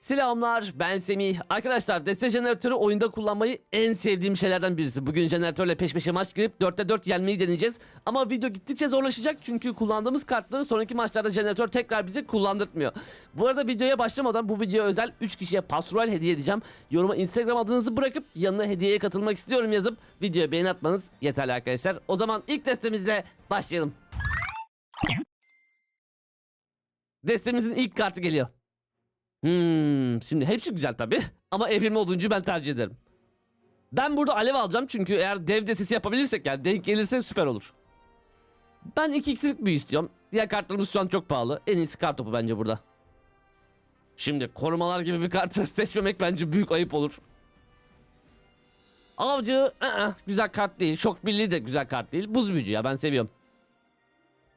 Selamlar ben Semih. Arkadaşlar deste jeneratörü oyunda kullanmayı en sevdiğim şeylerden birisi. Bugün jeneratörle peş peşe maç girip 4'te 4 yenmeyi deneyeceğiz. Ama video gittikçe zorlaşacak çünkü kullandığımız kartları sonraki maçlarda jeneratör tekrar bize kullandırtmıyor. Bu arada videoya başlamadan bu videoya özel 3 kişiye pastoral hediye edeceğim. Yoruma Instagram adınızı bırakıp yanına hediyeye katılmak istiyorum yazıp videoya beğeni atmanız yeterli arkadaşlar. O zaman ilk destemizle başlayalım. Destemizin ilk kartı geliyor. Hmm, şimdi hepsi güzel tabi ama evrimli oduncu ben tercih ederim. Ben burada alev alacağım çünkü eğer dev desisi yapabilirsek yani denk gelirse süper olur. Ben 2 iksilik büyü istiyorum. Diğer kartlarımız şu an çok pahalı. En iyisi kart topu bence burada. Şimdi korumalar gibi bir kart seçmemek bence büyük ayıp olur. Avcı ı-ı, güzel kart değil. Şok birliği de güzel kart değil. Buz büyücü ya ben seviyorum.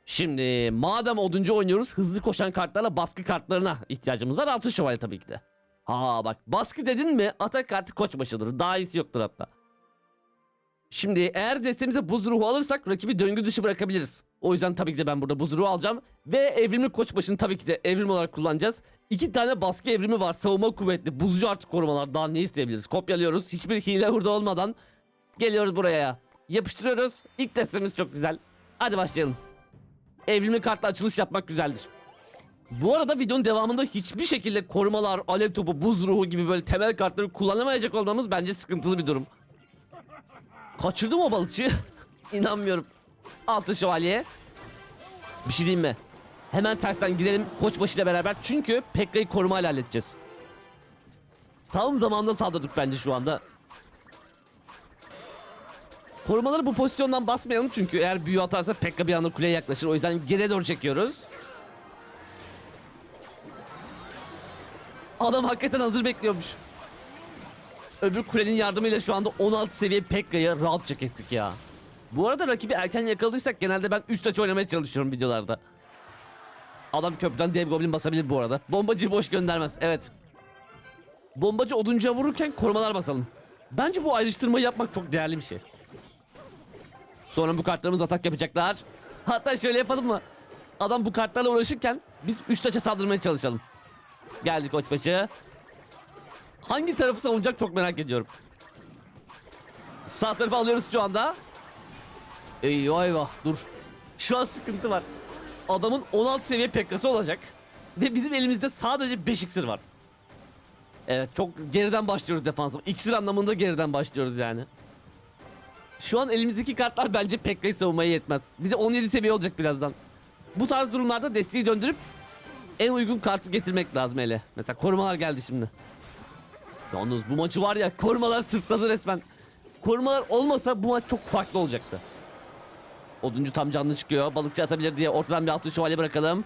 Şimdi madem oduncu oynuyoruz hızlı koşan kartlarla baskı kartlarına ihtiyacımız var. Altın şövalye tabii ki de. Ha bak baskı dedin mi atak kartı koç başıdır. Daha iyisi yoktur hatta. Şimdi eğer destemize buz ruhu alırsak rakibi döngü dışı bırakabiliriz. O yüzden tabii ki de ben burada buz ruhu alacağım. Ve evrimli koç başını tabii ki de evrim olarak kullanacağız. İki tane baskı evrimi var. Savunma kuvvetli, buzcu artık korumalar. Daha ne isteyebiliriz? Kopyalıyoruz. Hiçbir hile hurda olmadan. Geliyoruz buraya. Yapıştırıyoruz. İlk destemiz çok güzel. Hadi başlayalım evrimli kartla açılış yapmak güzeldir. Bu arada videonun devamında hiçbir şekilde korumalar, alev topu, buz ruhu gibi böyle temel kartları kullanamayacak olmamız bence sıkıntılı bir durum. Kaçırdım o balıkçıyı. İnanmıyorum. Altın şövalye. Bir şey diyeyim mi? Hemen tersten gidelim koçbaşı ile beraber çünkü Pekka'yı korumayla halledeceğiz. Tam zamanda saldırdık bence şu anda. Korumaları bu pozisyondan basmayalım çünkü eğer büyü atarsa Pekka bir anda kuleye yaklaşır. O yüzden geriye doğru çekiyoruz. Adam hakikaten hazır bekliyormuş. Öbür kulenin yardımıyla şu anda 16 seviye Pekka'yı rahatça kestik ya. Bu arada rakibi erken yakaladıysak genelde ben 3 taç oynamaya çalışıyorum videolarda. Adam köprüden dev goblin basabilir bu arada. Bombacıyı boş göndermez. Evet. Bombacı oduncuya vururken korumalar basalım. Bence bu ayrıştırmayı yapmak çok değerli bir şey. Sonra bu kartlarımız atak yapacaklar. Hatta şöyle yapalım mı? Adam bu kartlarla uğraşırken biz 3 taça saldırmaya çalışalım. Geldik koçbaşı. Hangi tarafı savunacak çok merak ediyorum. Sağ tarafı alıyoruz şu anda. Eyvah eyvah dur. Şu an sıkıntı var. Adamın 16 seviye pekkası olacak. Ve bizim elimizde sadece 5 iksir var. Evet çok geriden başlıyoruz defansa. İksir anlamında geriden başlıyoruz yani. Şu an elimizdeki kartlar bence Pekka'yı savunmaya yetmez. Bir de 17 seviye olacak birazdan. Bu tarz durumlarda desteği döndürüp en uygun kartı getirmek lazım hele. Mesela korumalar geldi şimdi. Yalnız bu maçı var ya korumalar sırtladı resmen. Korumalar olmasa bu maç çok farklı olacaktı. Oduncu tam canlı çıkıyor. Balıkçı atabilir diye ortadan bir altı şövalye bırakalım.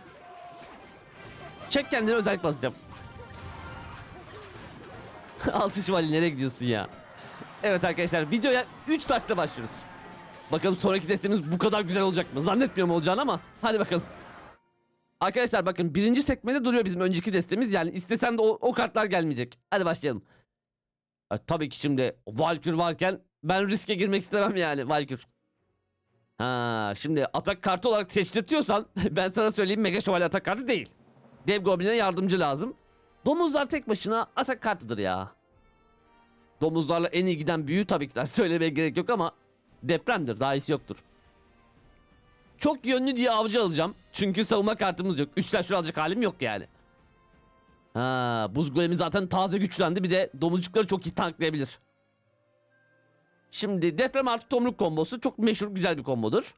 Çek kendini özellik basacağım. altı şövalye nereye gidiyorsun ya? Evet arkadaşlar videoya 3 taşla başlıyoruz. Bakalım sonraki destemiz bu kadar güzel olacak mı? Zannetmiyorum olacağını ama hadi bakalım. Arkadaşlar bakın birinci sekmede duruyor bizim önceki destemiz. Yani istesen de o, o kartlar gelmeyecek. Hadi başlayalım. Ha, tabii ki şimdi Valkür varken ben riske girmek istemem yani Valkür. Ha şimdi atak kartı olarak seçtirtiyorsan ben sana söyleyeyim Mega Şövalye atak kartı değil. Dev Goblin'e yardımcı lazım. Domuzlar tek başına atak kartıdır ya. Domuzlarla en iyi giden büyü tabii ki de söylemeye gerek yok ama depremdir daha iyisi yoktur. Çok yönlü diye avcı alacağım. Çünkü savunma kartımız yok. Üçler şur alacak halim yok yani. Ha, buz golemi zaten taze güçlendi. Bir de domuzcukları çok iyi tanklayabilir. Şimdi deprem artı tomruk kombosu çok meşhur güzel bir kombodur.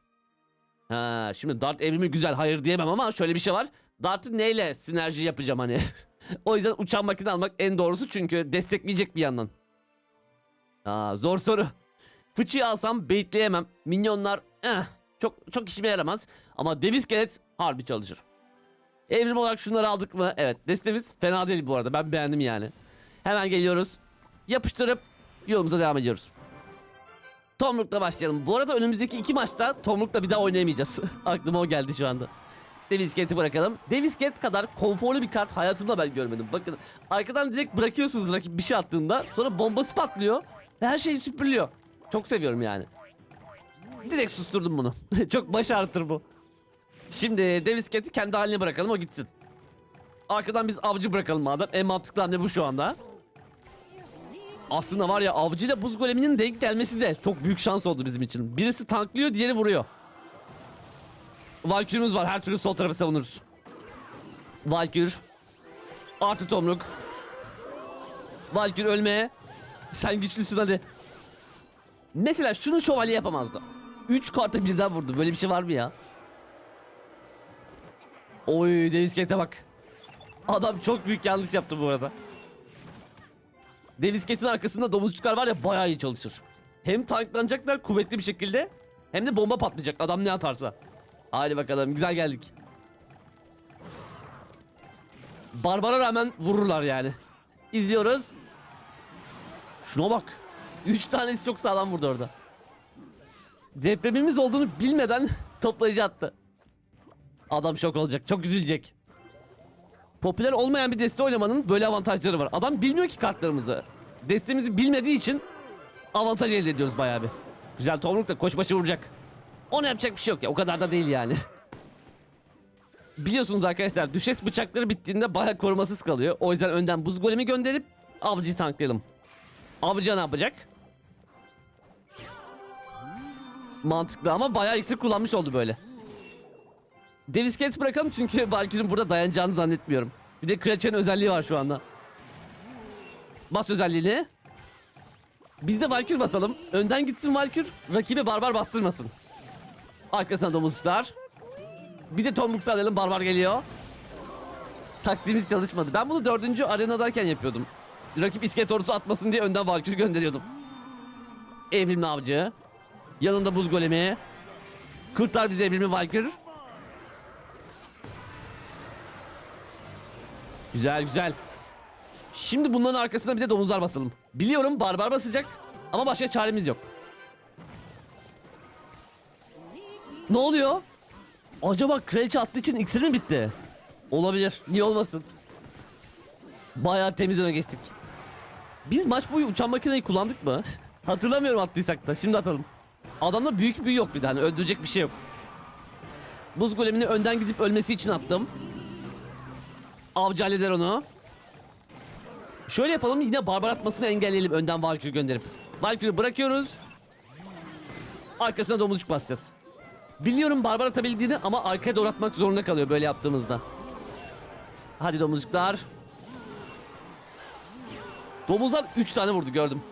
Ha, şimdi dart evrimi güzel hayır diyemem ama şöyle bir şey var. Dart'ı neyle sinerji yapacağım hani. o yüzden uçan makine almak en doğrusu çünkü destekleyecek bir yandan. Aa, zor soru. Fıçıyı alsam baitleyemem. Minyonlar eh, çok çok işime yaramaz. Ama dev iskelet harbi çalışır. Evrim olarak şunları aldık mı? Evet destemiz fena değil bu arada. Ben beğendim yani. Hemen geliyoruz. Yapıştırıp yolumuza devam ediyoruz. Tomruk'la başlayalım. Bu arada önümüzdeki iki maçta Tomruk'la bir daha oynayamayacağız. Aklıma o geldi şu anda. Dev bırakalım. Dev iskelet kadar konforlu bir kart hayatımda ben görmedim. Bakın arkadan direkt bırakıyorsunuz rakip bir şey attığında. Sonra bombası patlıyor. Her şey süpürülüyor. Çok seviyorum yani. Direkt susturdum bunu. Çok baş ağrıtır bu. Şimdi dev iskeleti kendi haline bırakalım o gitsin. Arkadan biz avcı bırakalım madem. En mantıklı hamle bu şu anda. Aslında var ya avcıyla buz goleminin denk gelmesi de çok büyük şans oldu bizim için. Birisi tanklıyor diğeri vuruyor. Valkür'ümüz var her türlü sol tarafı savunuruz. Valkür. Artı tomruk. Valkür ölmeye. Sen güçlüsün hadi. Mesela şunu şövalye yapamazdı. 3 karta birden vurdu. Böyle bir şey var mı ya? Oy Davis Gate'e bak. Adam çok büyük yanlış yaptı bu arada. Davis Gate'in arkasında domuzcuklar var ya bayağı iyi çalışır. Hem tanklanacaklar kuvvetli bir şekilde hem de bomba patlayacak adam ne atarsa. Hadi bakalım güzel geldik. Barbara rağmen vururlar yani. İzliyoruz. Şuna bak. Üç tanesi çok sağlam vurdu orada. Depremimiz olduğunu bilmeden toplayıcı attı. Adam şok olacak. Çok üzülecek. Popüler olmayan bir deste oynamanın böyle avantajları var. Adam bilmiyor ki kartlarımızı. Destemizi bilmediği için avantaj elde ediyoruz bayağı bir. Güzel tomruk da koçbaşı vuracak. Ona yapacak bir şey yok ya. O kadar da değil yani. Biliyorsunuz arkadaşlar düşes bıçakları bittiğinde bayağı korumasız kalıyor. O yüzden önden buz golemi gönderip avcıyı tanklayalım. Avcı ne yapacak? Mantıklı ama bayağı iksir kullanmış oldu böyle. Davis Gates bırakalım çünkü Valkyrie'nin burada dayanacağını zannetmiyorum. Bir de Kraken'in özelliği var şu anda. Bas özelliğini. Biz de Valkyr basalım. Önden gitsin Valkyr. Rakibi barbar bastırmasın. Arkasına domuzcuklar. Bir de tomruk sağlayalım barbar geliyor. Taktiğimiz çalışmadı. Ben bunu dördüncü arenadayken yapıyordum. Rakip iskelet ordusu atmasın diye önden Valkyr gönderiyordum. Evrimli avcı. Yanında buz golemi. Kurtar bizi evrimli Valkyr. Güzel güzel. Şimdi bunların arkasına bir de domuzlar basalım. Biliyorum barbar basacak ama başka çaremiz yok. Ne oluyor? Acaba kraliçe attığı için iksir mi bitti? Olabilir. Niye olmasın? Bayağı temiz öne geçtik. Biz maç boyu uçan makineyi kullandık mı? Hatırlamıyorum attıysak da. Şimdi atalım. Adamda büyük büyü yok bir tane. Öldürecek bir şey yok. Buz golemini önden gidip ölmesi için attım. Avcı halleder onu. Şöyle yapalım yine barbar atmasını engelleyelim önden Valkyrie gönderip. Valkyrie bırakıyoruz. Arkasına domuzcuk basacağız. Biliyorum barbar atabildiğini ama arkaya doğru atmak zorunda kalıyor böyle yaptığımızda. Hadi domuzcuklar. Domuzlar 3 tane vurdu gördüm.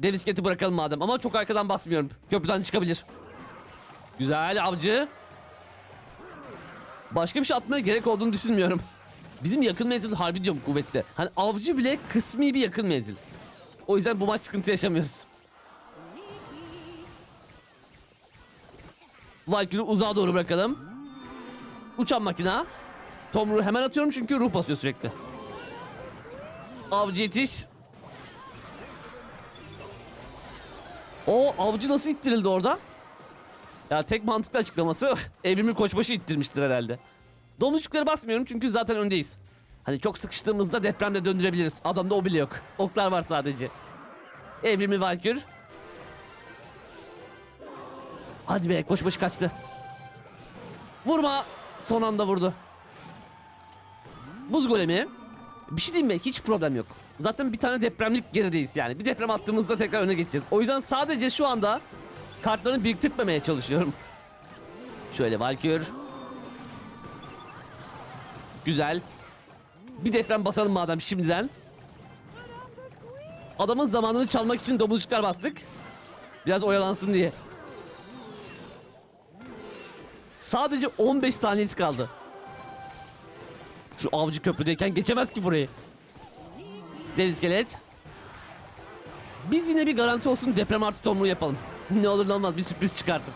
Devisketi bırakalım madem ama çok arkadan basmıyorum. Köprüden çıkabilir. Güzel avcı. Başka bir şey atmaya gerek olduğunu düşünmüyorum. Bizim yakın menzil harbi diyorum kuvvetli. Hani avcı bile kısmi bir yakın menzil. O yüzden bu maç sıkıntı yaşamıyoruz. Valkyrie uzağa doğru bırakalım. Uçan makina. Tomruğu hemen atıyorum çünkü ruh basıyor sürekli. Avcı yetiş. O avcı nasıl ittirildi orada? Ya tek mantıklı açıklaması evrimi koçbaşı ittirmiştir herhalde. Domuzcukları basmıyorum çünkü zaten öndeyiz. Hani çok sıkıştığımızda depremde döndürebiliriz. Adamda o bile yok. Oklar var sadece. Evrimi Valkür. Hadi be koçbaşı kaçtı. Vurma. Son anda vurdu. Buz golemi. Bir şey diyeyim mi? Hiç problem yok. Zaten bir tane depremlik gerideyiz yani. Bir deprem attığımızda tekrar öne geçeceğiz. O yüzden sadece şu anda kartlarını biriktirmemeye çalışıyorum. Şöyle Valkür. Güzel. Bir deprem basalım madem şimdiden. Adamın zamanını çalmak için domuzcuklar bastık. Biraz oyalansın diye. Sadece 15 saniyesi kaldı. Şu avcı köprüdeyken geçemez ki burayı. Dev iskelet. Biz yine bir garanti olsun deprem artı tomruğu yapalım. ne olur ne olmaz bir sürpriz çıkartır.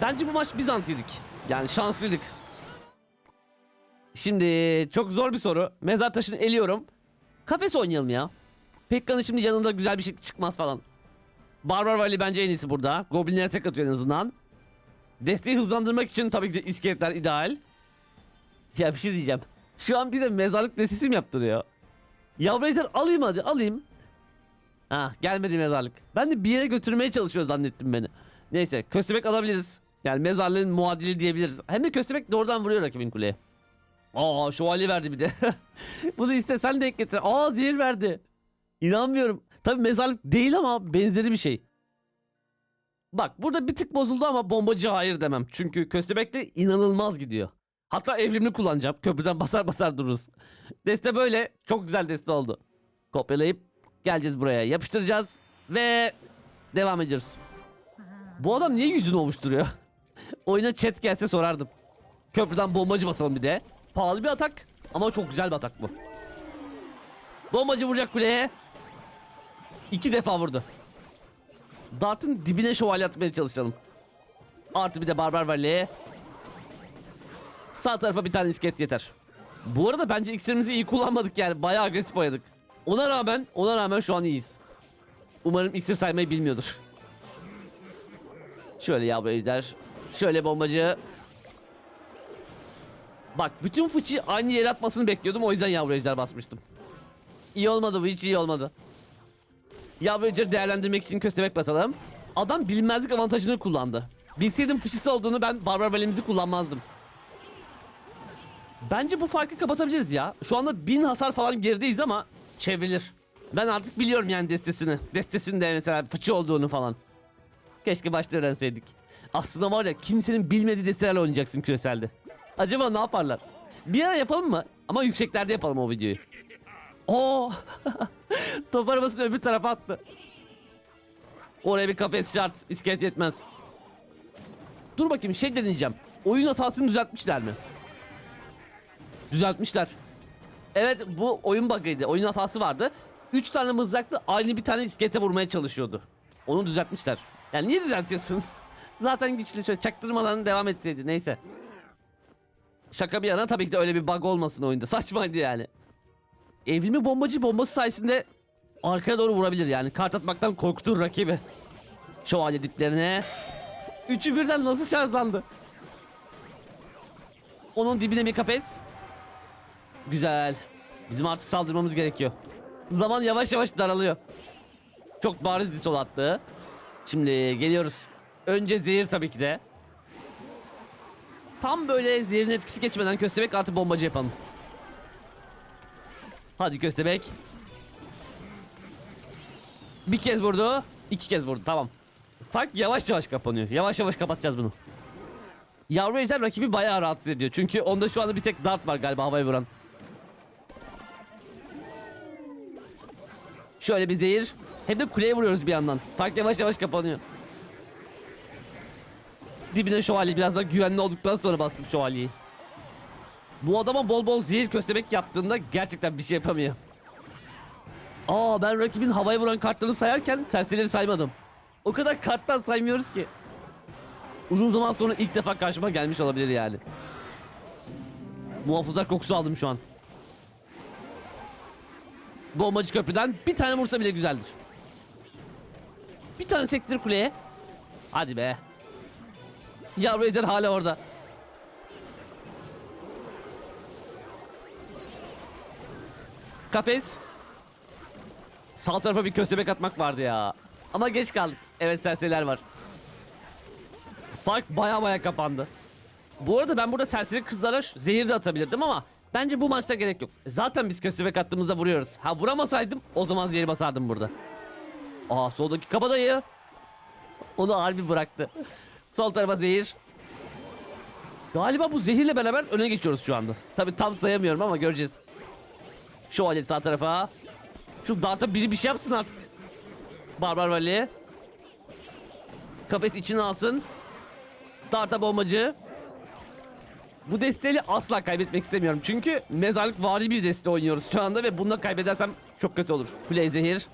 Bence bu maç biz antiydik. Yani şanslıydık. Şimdi çok zor bir soru. Mezar taşını eliyorum. Kafes oynayalım ya. Pekka'nın şimdi yanında güzel bir şey çıkmaz falan. Barbar Valley bence en iyisi burada. Goblinlere tek atıyor en azından. Desteği hızlandırmak için tabii ki de iskeletler ideal. Ya bir şey diyeceğim. Şu an bize mezarlık destesi mi yaptırıyor? Yavru ejder alayım hadi alayım. Ha gelmedi mezarlık. Ben de bir yere götürmeye çalışıyor zannettim beni. Neyse köstebek alabiliriz. Yani mezarlığın muadili diyebiliriz. Hem de köstebek doğrudan vuruyor rakibin kuleye. Aa şövalye verdi bir de. Bunu istesen denk getir. Aa zehir verdi. İnanmıyorum. Tabi mezarlık değil ama benzeri bir şey. Bak burada bir tık bozuldu ama bombacı hayır demem. Çünkü köstebek de inanılmaz gidiyor. Hatta evrimli kullanacağım. Köprüden basar basar dururuz. Deste böyle. Çok güzel deste oldu. Kopyalayıp geleceğiz buraya. Yapıştıracağız ve devam ediyoruz. Bu adam niye yüzünü ovuşturuyor? Oyuna chat gelse sorardım. Köprüden bombacı basalım bir de. Pahalı bir atak ama çok güzel bir atak bu. Bombacı vuracak kuleye. İki defa vurdu. Dart'ın dibine şövalye atmaya çalışalım. Artı bir de barbar valeye. Sağ tarafa bir tane iskelet yeter. Bu arada bence iksirimizi iyi kullanmadık yani. Bayağı agresif oynadık. Ona rağmen, ona rağmen şu an iyiyiz. Umarım iksir saymayı bilmiyordur. Şöyle yavru ejder. Şöyle bombacı. Bak bütün fıçı aynı yere atmasını bekliyordum. O yüzden yavru ejder basmıştım. İyi olmadı bu hiç iyi olmadı. Yavru ejderi değerlendirmek için köstebek basalım. Adam bilinmezlik avantajını kullandı. Bilseydim fıçısı olduğunu ben barbar valemizi kullanmazdım. Bence bu farkı kapatabiliriz ya. Şu anda bin hasar falan gerideyiz ama çevrilir. Ben artık biliyorum yani destesini. Destesinin de mesela fıçı olduğunu falan. Keşke başta öğrenseydik. Aslında var ya kimsenin bilmediği destelerle oynayacaksın küreselde. Acaba ne yaparlar? Bir ara yapalım mı? Ama yükseklerde yapalım o videoyu. Oo! Top arabasını öbür tarafa attı. Oraya bir kafes şart. İskelet yetmez. Dur bakayım şey deneyeceğim. Oyun hatasını düzeltmişler mi? Düzeltmişler. Evet bu oyun bug'ıydı. Oyun hatası vardı. 3 tane mızraklı aynı bir tane iskelete vurmaya çalışıyordu. Onu düzeltmişler. Yani niye düzeltiyorsunuz? Zaten güçlü şöyle çaktırmadan devam etseydi neyse. Şaka bir yana tabii ki de öyle bir bug olmasın oyunda. Saçmaydı yani. Evrimli bombacı bombası sayesinde arkaya doğru vurabilir yani. Kart atmaktan korkutur rakibi. Şövalye diplerine. Üçü birden nasıl şarjlandı? Onun dibine bir kafes. Güzel. Bizim artık saldırmamız gerekiyor. Zaman yavaş yavaş daralıyor. Çok bariz disol attı. Şimdi geliyoruz. Önce zehir tabii ki de. Tam böyle zehirin etkisi geçmeden köstebek artı bombacı yapalım. Hadi köstebek. Bir kez vurdu. iki kez vurdu tamam. Fark yavaş yavaş kapanıyor. Yavaş yavaş kapatacağız bunu. Yavru ejder rakibi bayağı rahatsız ediyor. Çünkü onda şu anda bir tek dart var galiba havaya vuran. Şöyle bir zehir. Hem de kuleye vuruyoruz bir yandan. Fark yavaş yavaş kapanıyor. Dibine şövalye biraz daha güvenli olduktan sonra bastım şövalyeyi. Bu adama bol bol zehir köstebek yaptığında gerçekten bir şey yapamıyor. Aa ben rakibin havaya vuran kartlarını sayarken serserileri saymadım. O kadar karttan saymıyoruz ki. Uzun zaman sonra ilk defa karşıma gelmiş olabilir yani. Muhafızlar kokusu aldım şu an. Bombacı köprüden bir tane vursa bile güzeldir. Bir tane sektir kuleye. Hadi be. Yavru eder hala orada. Kafes. Sağ tarafa bir köstebek atmak vardı ya. Ama geç kaldık. Evet serseriler var. Fark baya baya kapandı. Bu arada ben burada serseri kızlara zehir de atabilirdim ama bence bu maçta gerek yok. Zaten biz köstebek attığımızda vuruyoruz. Ha vuramasaydım o zaman zehir basardım burada. Aa soldaki kabadayı. Onu harbi bıraktı. Sol tarafa zehir. Galiba bu zehirle beraber öne geçiyoruz şu anda. Tabi tam sayamıyorum ama göreceğiz. Şövalye sağ tarafa. Şu darta biri bir şey yapsın artık. Barbar Vali. Kafes içine alsın. Darta bombacı. Bu desteğiyle asla kaybetmek istemiyorum. Çünkü mezarlık vari bir deste oynuyoruz şu anda ve bununla kaybedersem çok kötü olur. Play zehir.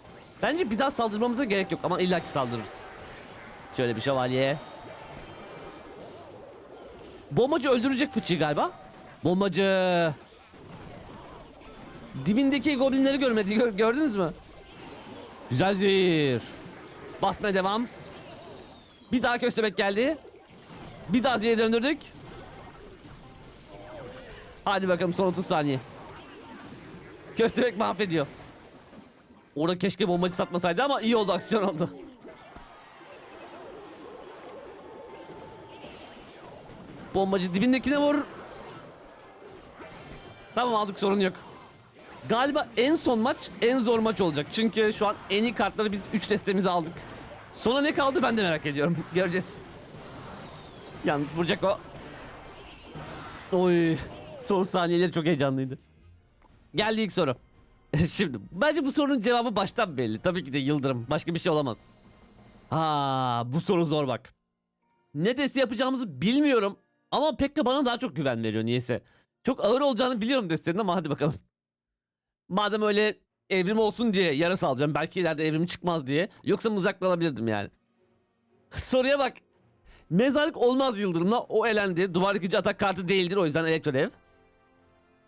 Bence bir daha saldırmamıza gerek yok ama illaki saldırırız. Şöyle bir şövalye. Bombacı öldürecek fıçıyı galiba. Bombacı. Dibindeki goblinleri görmedi. Gör- gördünüz mü? Güzel zehir. Basmaya devam. Bir daha köstebek geldi. Bir daha zehir döndürdük. Hadi bakalım son 30 saniye. Köstebek mahvediyor. Orada keşke bombacı satmasaydı ama iyi oldu aksiyon oldu. Bombacı dibindekine vur. Tamam aldık sorun yok. Galiba en son maç en zor maç olacak. Çünkü şu an en iyi kartları biz 3 destemizi aldık. Sonra ne kaldı ben de merak ediyorum. Göreceğiz. Yalnız vuracak o. Oy. Son saniyeleri çok heyecanlıydı. Geldi ilk soru. Şimdi bence bu sorunun cevabı baştan belli. Tabii ki de Yıldırım. Başka bir şey olamaz. Aa, bu soru zor bak. Ne deste yapacağımızı bilmiyorum. Ama Pekka bana daha çok güven veriyor niyeyse. Çok ağır olacağını biliyorum destenin ama hadi bakalım. Madem öyle evrim olsun diye yarası alacağım. Belki ileride evrim çıkmaz diye. Yoksa mızrakla alabilirdim yani. Soruya bak. Mezarlık olmaz Yıldırım'la. O elendi. Duvar yıkıcı atak kartı değildir. O yüzden elektrodev.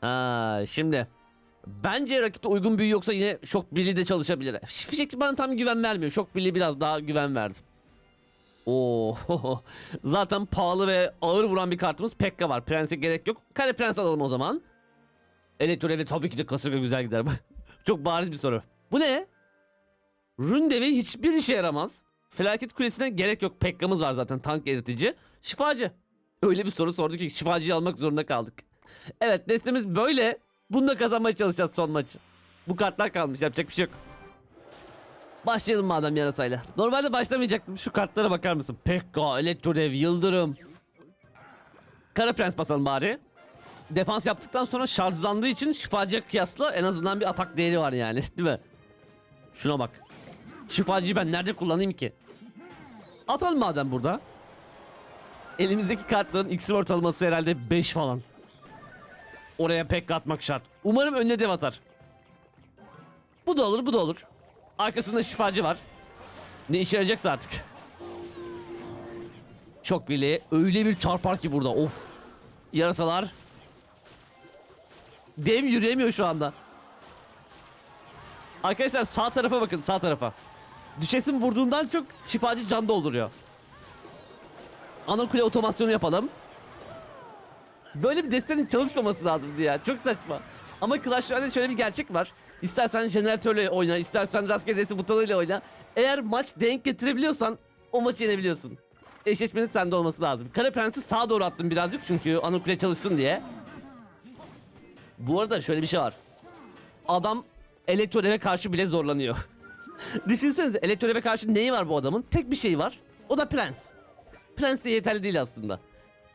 Aa, şimdi. Bence rakipte uygun büyü yoksa yine şok birliği de çalışabilir. Fişek bana tam güven vermiyor. Şok birliği biraz daha güven verdi. Oo, zaten pahalı ve ağır vuran bir kartımız Pekka var. Prens'e gerek yok. Kale Prens alalım o zaman. Elektrodevi tabii ki de kasırga güzel gider. Çok bariz bir soru. Bu ne? Rune devi hiçbir işe yaramaz. Felaket kulesine gerek yok. Pekka'mız var zaten tank eritici. Şifacı. Öyle bir soru sordu ki şifacıyı almak zorunda kaldık. Evet destemiz böyle. Bununla kazanmaya çalışacağız son maçı. Bu kartlar kalmış yapacak bir şey yok. Başlayalım madem yarasayla. Normalde başlamayacaktım. Şu kartlara bakar mısın? Pekka, Elektrodev, Yıldırım. Kara Prens basalım bari. Defans yaptıktan sonra şarjlandığı için şifacıya kıyasla en azından bir atak değeri var yani. Değil mi? Şuna bak. Şifacıyı ben nerede kullanayım ki? Atalım madem burada. Elimizdeki kartların iksir ortalaması herhalde 5 falan. Oraya pek atmak şart. Umarım önüne dev atar. Bu da olur, bu da olur. Arkasında şifacı var. Ne işe yarayacaksa artık. Çok birliği. Öyle bir çarpar ki burada. Of. Yarasalar. Dev yürüyemiyor şu anda. Arkadaşlar sağ tarafa bakın sağ tarafa. Düşesin vurduğundan çok şifacı can dolduruyor. Ana kule otomasyonu yapalım. Böyle bir destenin çalışmaması lazımdı ya. Çok saçma. Ama Clash Royale'de şöyle bir gerçek var. İstersen jeneratörle oyna, istersen rastgele butonuyla oyna. Eğer maç denk getirebiliyorsan o maçı yenebiliyorsun. Eşleşmenin sende olması lazım. Kara Prens'i sağa doğru attım birazcık çünkü ana kule çalışsın diye. Bu arada şöyle bir şey var. Adam elektrodeve karşı bile zorlanıyor. Düşünsenize elektrodeve karşı neyi var bu adamın? Tek bir şey var. O da prens. Prens de yeterli değil aslında.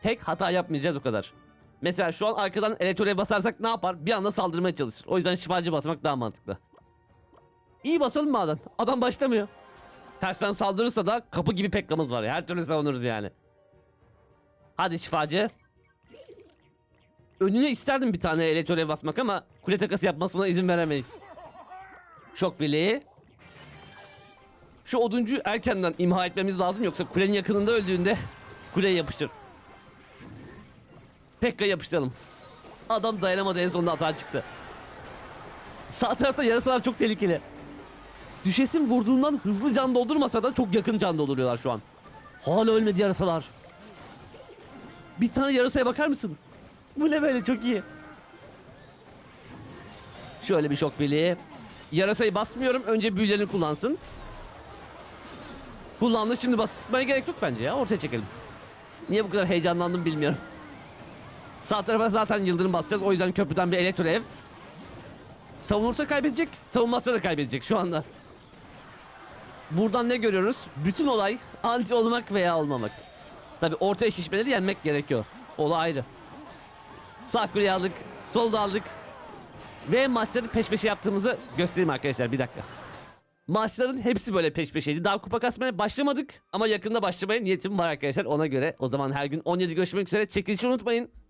Tek hata yapmayacağız o kadar. Mesela şu an arkadan elektroya basarsak ne yapar? Bir anda saldırmaya çalışır. O yüzden şifacı basmak daha mantıklı. İyi basalım madem. Adam başlamıyor. Tersten saldırırsa da kapı gibi pekkamız var. Her türlü savunuruz yani. Hadi şifacı. Önüne isterdim bir tane elektroya basmak ama kule takası yapmasına izin veremeyiz. Şok birliği. Şu oduncu erkenden imha etmemiz lazım yoksa kulenin yakınında öldüğünde kuleye yapışır. Pekka yapıştıralım. Adam dayanamadı en sonunda hata çıktı. Sağ tarafta yarasalar çok tehlikeli. Düşesin vurduğundan hızlı can doldurmasa da çok yakın can dolduruyorlar şu an. Hala ölmedi yarasalar. Bir tane yarasaya bakar mısın? Bu ne böyle çok iyi. Şöyle bir şok birliği. Yarasayı basmıyorum. Önce büyülerini kullansın. Kullandı şimdi basmaya gerek yok bence ya. Ortaya çekelim. Niye bu kadar heyecanlandım bilmiyorum. Sağ tarafa zaten yıldırım basacağız. O yüzden köprüden bir elektro ev. Savunursa kaybedecek, savunmazsa da kaybedecek şu anda. Buradan ne görüyoruz? Bütün olay anti olmak veya olmamak. Tabi ortaya şişmeleri yenmek gerekiyor. Olay ayrı. Sağ kuleyi aldık, solda aldık. Ve maçları peş peşe yaptığımızı göstereyim arkadaşlar bir dakika. Maçların hepsi böyle peş peşeydi. Daha kupa kasmaya başlamadık ama yakında başlamaya niyetim var arkadaşlar ona göre. O zaman her gün 17 görüşmek üzere. Çekilişi unutmayın.